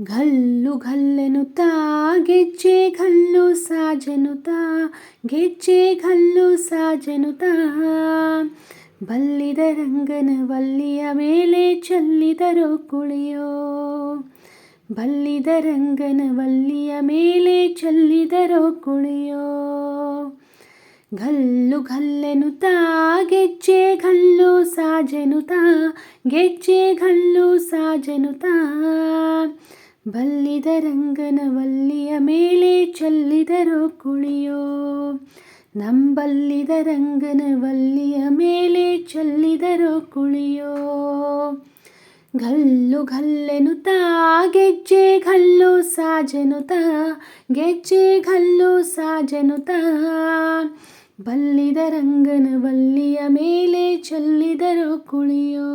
ಘಲ್ಲು ಘಲ್ಲೆನುತ್ತಾ ಗೆಜ್ಜೆ ಘಲ್ಲು ಸಾಜೆನುತ್ತಾ ಗೆಜ್ಜೆ ಘಲ್ಲು ಸಾಜೆನುತ್ತಾ ಬಲ್ಲಿದ ರಂಗನ ವಲ್ಲಿಯ ಮೇಲೆ ಚೆಲ್ಲಿದರೋ ಕುಳಿಯೋ ಬಲ್ಲಿದ ರಂಗನ ವಲ್ಲಿಯ ಮೇಲೆ ಚೆಲ್ಲಿದರೋ ಕುಳಿಯೋ ಘಲ್ಲು ಘಲ್ಲೆನುತ್ತಾ ಗೆಜ್ಜೆ ಘಲ್ಲು ಸಾಜೆನುತ್ತಾ ಗೆಜ್ಜೆ ಘಲ್ಲು ಸಾಜೆನುತ್ತಾ ಬಲ್ಲಿದ ರಂಗನ ವಲ್ಲಿಯ ಮೇಲೆ ಚೆಲ್ಲಿದರು ಕುಳಿಯೋ. ನಂಬಲ್ಲಿದ ರಂಗನ ವಲ್ಲಿಯ ಮೇಲೆ ಚೆಲ್ಲಿದರು ಕುಳಿಯೋ. ಘಲ್ಲು ತಾ, ಗೆಜ್ಜೆ ಘಲ್ಲು ತಾ, ಗೆಜ್ಜೆ ಘಲ್ಲು ಸಾಜೆನುತ್ತಾ ಬಲ್ಲಿದ ರಂಗನ ವಲ್ಲಿಯ ಮೇಲೆ ಚೆಲ್ಲಿದರು ಕುಳಿಯೋ.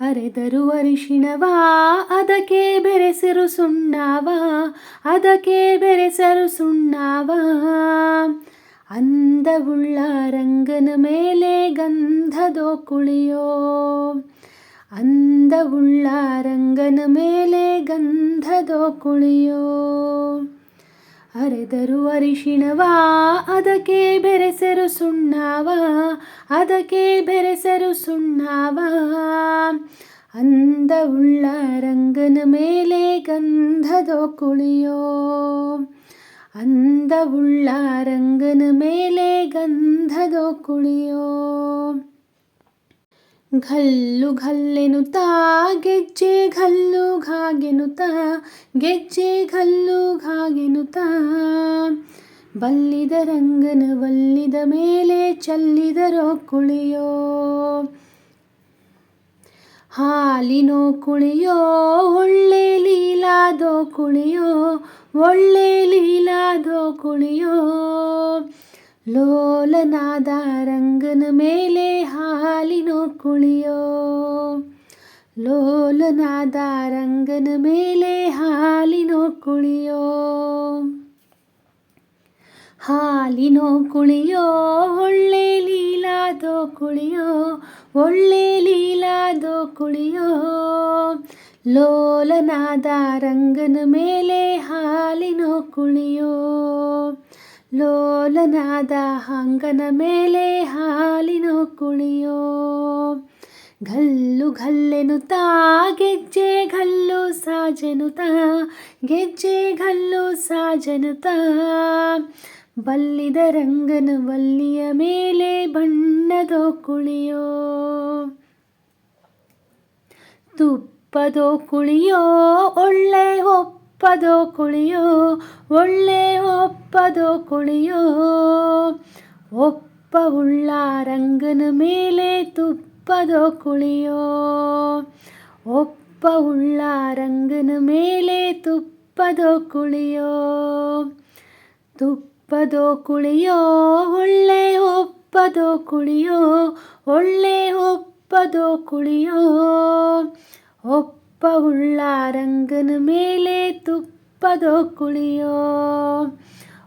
ಅರೆದರು ಅರಿಶಿಣವಾ, ಅದಕ್ಕೆ ಬೆರೆಸರು ಸುಣ್ಣವ, ಅದಕ್ಕೆ ಬೆರೆಸರು ಸುಣ್ಣವ. ಅಂದವುಳ್ಳ ರಂಗನ ಮೇಲೆ ಗಂಧದೋ ಕುಳಿಯೋ. ಅಂದವುಳ್ಳ ರಂಗನ ಮೇಲೆ ಗಂಧದೋ ಕುಳಿಯೋ. ಅರೆದರು ಅರಿಶಿಣವಾ ಅದಕ್ಕೆ ಬೆರೆಸರು ಸುಣ್ಣವ ಅದಕ್ಕೆ ಬೆರೆಸರು ಸುಣ್ಣವ ಅಂದವುಳ್ಳ ರಂಗನ ಮೇಲೆ ಗಂಧದೋ ಕುಳಿಯೋ ಅಂದವುಳ್ಳ ರಂಗನ ಮೇಲೆ ಗಂಧದೋ ಕುಳಿಯೋ ಘಲ್ಲು ಘಲ್ಲೆನು ತಾ, ಗೆಜ್ಜೆ ಘಲ್ಲು ಘಾಗೆನುತ್ತಾ ಗೆಜ್ಜೆ ಘಲ್ಲು ಘಾಗೆನುತ್ತಾ ಬಲ್ಲಿದ ರಂಗನ ಬಲ್ಲಿದ ಮೇಲೆ ಚಲ್ಲಿದರೋ ಕುಳಿಯೋ. ಹಾಲಿನೋ ಕುಳಿಯೋ, ಒಳ್ಳೆ ಲೀಲಾದೋ ಕುಳಿಯೋ, ಒಳ್ಳೆ ಲೀಲಾದೋ ಕುಳಿಯೋ. ಲೋಲನಾದ ರಂಗನ ಮೇಲೆ ಹಾಲಿನೋ ಕುಳಿಯೋ ಲೋಲನಾದ ರಂಗನ ಮೇಲೆ ಹಾಲಿನೋ ಕುಳಿಯೋ ಹಾಲಿನೋ ಕುಳಿಯೋ ಒಳ್ಳೆ ಲೀಲಾದೋ ಕುಳಿಯೋ ಒಳ್ಳೆ ಲೀಲಾದೋ ಕುಳಿಯೋ ಲೋಲನಾದ ರಂಗನ ಮೇಲೆ ಹಾಲಿನೋ ಕುಳಿಯೋ ಲೋಲನಾದ ಹಂಗನ ಮೇಲೆ ಹಾಲಿನೋ ಕುಳಿಯೋ ಘಲ್ಲು ತಾ, ಗೆಜ್ಜೆ ಘಲ್ಲು ತಾ, ಗೆಜ್ಜೆ ಘಲ್ಲು ತಾ. ಬಲ್ಲಿದ ರಂಗನ ಬಲ್ಲಿಯ ಮೇಲೆ ಬಣ್ಣದೋ ಕುಳಿಯೋ ತುಪ್ಪದೋ ಕುಳಿಯೋ ಒಳ್ಳೆ ಒಪ್ಪದೋ ಕುಳಿಯೋ, ಒಳ್ಳೆ ಒಪ್ಪದೋ ಕುಳಿಯೋ. ಒಪ್ಪ ಉಳ್ಳ ರಂಗನ ಮೇಲೆ ತುಪ್ಪದೋ ಕುಳಿಯೋ. ಒಪ್ಪ ಉಳ್ಳ ರಂಗನ ಮೇಲೆ ತುಪ್ಪದೋ ಕುಳಿಯೋ. ತುಪ್ಪದೋ ಕುಳಿಯೋ, ಒಳ್ಳೆ ಒಪ್ಪದೋ ಕುಳಿಯೋ, ಒಳ್ಳೆ ಒಪ್ಪದೋ ಕುಳಿಯೋ. ಒಪ್ಪ ಉಳ್ಳ ರಂಗನ ಮೇಲೆ ತುಪ್ಪದೋ ಕುಳಿಯೋ.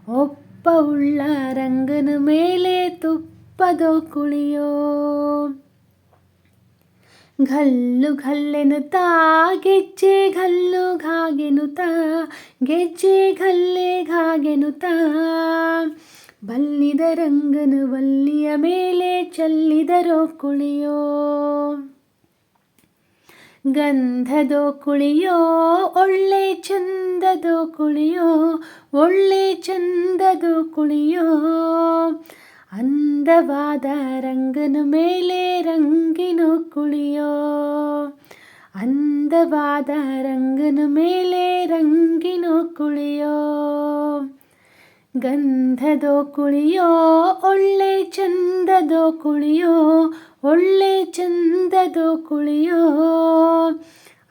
ಒಪ್ಪ ಉಳ್ಳ ರಂಗನ ಮೇಲೆ ತುಪ್ಪದೋ ಕುಳಿಯೋ. ಘಲ್ಲು ತಾ, ಗೆಜ್ಜೆ ಘಲ್ಲು ಘಾಗೆನು ತಾ, ಗೆಜ್ಜೆ ಘಲ್ಲೆ ಘಾಗೆನು ಬಲ್ಲಿದ ರಂಗನು ಬಲ್ಲಿಯ ಮೇಲೆ ಚಲ್ಲಿದರೋ ಕುಳಿಯೋ. ಗಂಧದೋ ಕುಳಿಯೋ, ಒಳ್ಳೆ ಚಂದದೋ ಕುಳಿಯೋ, ಒಳ್ಳೆ ಚಂದದೋ ಕುಳಿಯೋ. ಅಂದವಾದ ರಂಗನ ಮೇಲೆ ರಂಗಿನ ಕುಳಿಯೋ. ಅಂದವಾದ ರಂಗನ ಮೇಲೆ ರಂಗಿನ ಕುಳಿಯೋ. ಗಂಧದೋ ಕುಳಿಯೋ, ಒಳ್ಳೆ ಚಂದದೋ ಕುಳಿಯೋ, ಒಳ್ಳೆ ಚಂದದೋ ಕುಳಿಯೋ.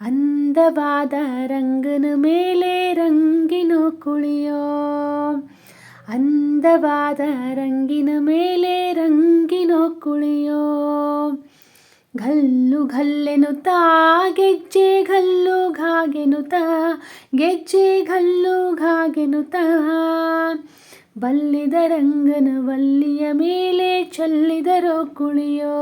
ಅಂದವಾದ ರಂಗನ ಮೇಲೆ ರಂಗಿನ ಕುಳಿಯೋ. ಅಂದವಾದ ರಂಗಿನ ಮೇಲೆ ರಂಗಿನ ಕುಳಿಯೋ. ಘಲ್ಲು ಘಲ್ಲೆನುತ್ತಾ ಗೆಜ್ಜೆ ಘಲ್ಲು ಘಾಗೆನುತ್ತಾ ಗೆಜ್ಜೆ ಘಲ್ಲು ಘಾಗೆನುತ್ತಾ ಬಲ್ಲಿದ ರಂಗನ ವಲ್ಲಿಯ ಮೇಲೆ ಚಲ್ಲಿದರೋ ಕುಳಿಯೋ.